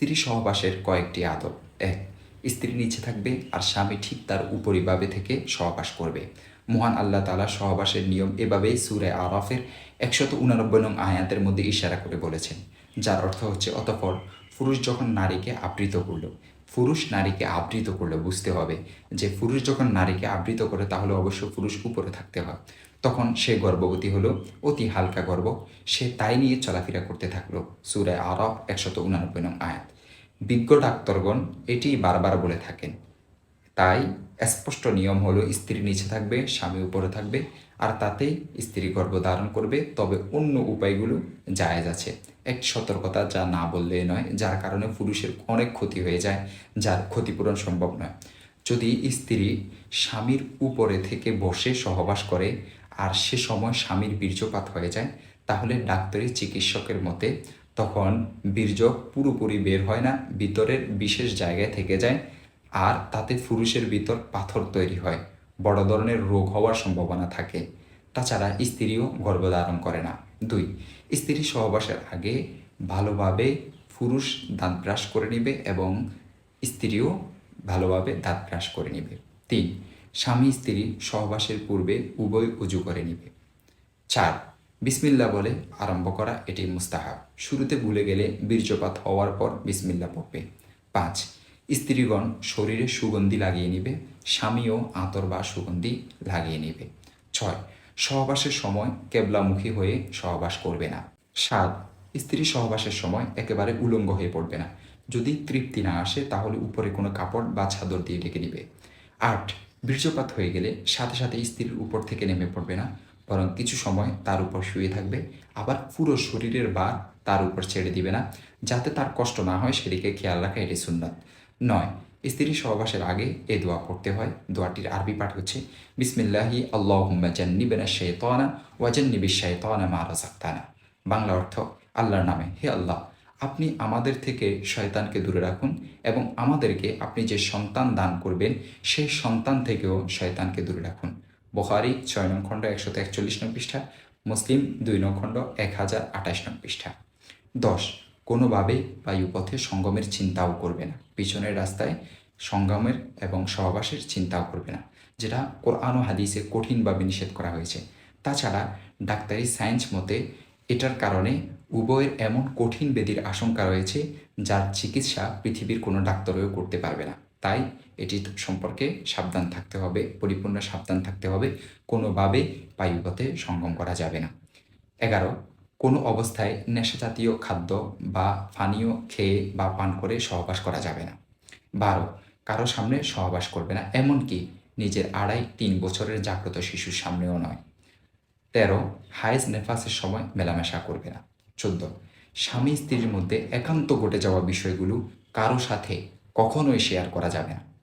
স্ত্রী সহবাসের কয়েকটি আদব। এক স্ত্রী নিচে থাকবে আর স্বামী ঠিক তার উপরিভাবে থেকে সহবাস করবে। মহান আল্লাহ তালা সহবাসের নিয়ম এভাবেই সুরে আরফের একশত উনানব্বই নং আয়াতের মধ্যে ইশারা করে বলেছেন, যার অর্থ হচ্ছে, অতঃপর পুরুষ যখন নারীকে আবৃত করল, পুরুষ নারীকে আবৃত করলে বুঝতে হবে যে পুরুষ যখন নারীকে আবৃত করে তাহলে অবশ্য পুরুষ উপরে থাকতে হয়। তখন সে গর্ভবতী হলো, অতি হালকা গর্ব সে তাই নিয়ে চলাফেরা করতে থাকল, সুরে আরব একশত উনানব্বই নং আয়াত। বিজ্ঞ ডাক্তারগণ এটি বারবার বলে থাকেন। তাই স্পষ্ট নিয়ম হলো, স্ত্রী নিচে থাকবে, স্বামী উপরে থাকবে, আর তাতেই স্ত্রী গর্ভ ধারণ করবে, তবে অন্য উপায়গুলো জায়েজ আছে। এক সতর্কতা যা না বললে নয়, যার কারণে পুরুষের অনেক ক্ষতি হয়ে যায়, যার ক্ষতিপূরণ সম্ভব নয়। যদি স্ত্রী স্বামীর উপরে থেকে বসে সহবাস করে আর সে সময় স্বামীর বীর্যপাত হয়ে যায়, তাহলে ডাক্তারি চিকিৎসকের মতে তখন বীর্য পুরোপুরি বের হয় না, ভিতরের বিশেষ জায়গায় থেকে যায় আর তাতে পুরুষের ভিতর পাথর তৈরি হয়, বড় ধরনের রোগ হওয়ার সম্ভাবনা থাকে। তাছাড়া স্ত্রীও গর্ভধারণ করে না। দুই, স্ত্রী সহবাসের আগে ভালোভাবে পুরুষ দাঁত ব্রাশ করে নেবে এবং স্ত্রীও ভালোভাবে দাঁত ব্রাশ করে নেবে। তিন স্বামী স্ত্রী সহবাসের পূর্বে উভয় উজু করে নিবে। চার, বিসমিল্লা বলে আরম্ভ করা এটি মুস্তাহাব। শুরুতে ভুলে গেলে বীর্যপাত হওয়ার পর বিসমিল্লা পড়বে। পাঁচ, স্ত্রীগণ শরীরে সুগন্ধি লাগিয়ে নেবে, স্বামীও আতর বা সুগন্ধি লাগিয়ে নিবে। ছয়, সহবাসের সময় কেবলামুখী হয়ে সহবাস করবে না। সাত, স্ত্রী সহবাসের সময় একেবারে উলঙ্গ হয়ে পড়বে না। যদি তৃপ্তি না আসে তাহলে উপরে কোনো কাপড় বা চাদর দিয়ে ঢেকে দিবে আট বীর্যপাত হয়ে গেলে সাথে সাথে স্ত্রীর উপর থেকে নেমে পড়বে না, বরং কিছু সময় তার উপর শুয়ে থাকবে। আবার পুরো শরীরের বার তার উপর ছেড়ে দিবে না, যাতে তার কষ্ট না হয় সেদিকে খেয়াল রাখা এটি সুন্নাত। নয় স্ত্রী সহবাসের আগে এ দোয়া পড়তে হয়। দোয়াটির আরবি পাঠ হচ্ছে, বিসমিল্লাহি আল্লাহুম্মা জান্নিবেনা শাইতানা ওয়া জান্নিবিশ শাইতানা মা রাযাকতানা। বাংলা অর্থ, আল্লাহর নামে, হে আল্লাহ আপনি আমাদের থেকে শয়তানকে দূরে রাখুন এবং আমাদেরকে আপনি যে সন্তান দান করবেন সেই সন্তান থেকেও শয়তানকে দূরে রাখুন। বোখারি ছয় নং খণ্ড, একশত একচল্লিশ নং পৃষ্ঠা, মুসলিম দুই নং খণ্ড, এক হাজার আঠাশ নং পৃষ্ঠা। দশ, কোনোভাবে বায়ুপথে সঙ্গমের চিন্তাও করবে না। পিছনের রাস্তায় সঙ্গমের এবং সহবাসের চিন্তাও করবে না, যেটা কোরআন ও হাদিসে কঠিনভাবে নিষেধ করা হয়েছে। তাছাড়া ডাক্তারি সায়েন্স মতে এটার কারণে উভয়ের এমন কঠিন বেদির আশঙ্কা রয়েছে যার চিকিৎসা পৃথিবীর কোনো ডাক্তারও করতে পারবে না। তাই এটি সম্পর্কে সাবধান থাকতে হবে, পরিপূর্ণ সাবধান থাকতে হবে, কোনোভাবে বায়ুপথে সঙ্গম করা যাবে না। এগারো, কোনো অবস্থায় নেশাজাতীয় খাদ্য বা পানীয় খেয়ে বা পান করে সহবাস করা যাবে না। বারো, কারও সামনে সহবাস করবে না, এমনকি নিজের আড়াই তিন বছরের জাগ্রত শিশুর সামনেও নয়। তেরো হায়েজ নেফাসের সময় মেলামেশা করবে না। চোদ্দ। স্বামী স্ত্রীর মধ্যে একান্ত ঘটে যাওয়া বিষয়গুলো কারও সাথে কখনোই শেয়ার করা যাবে না।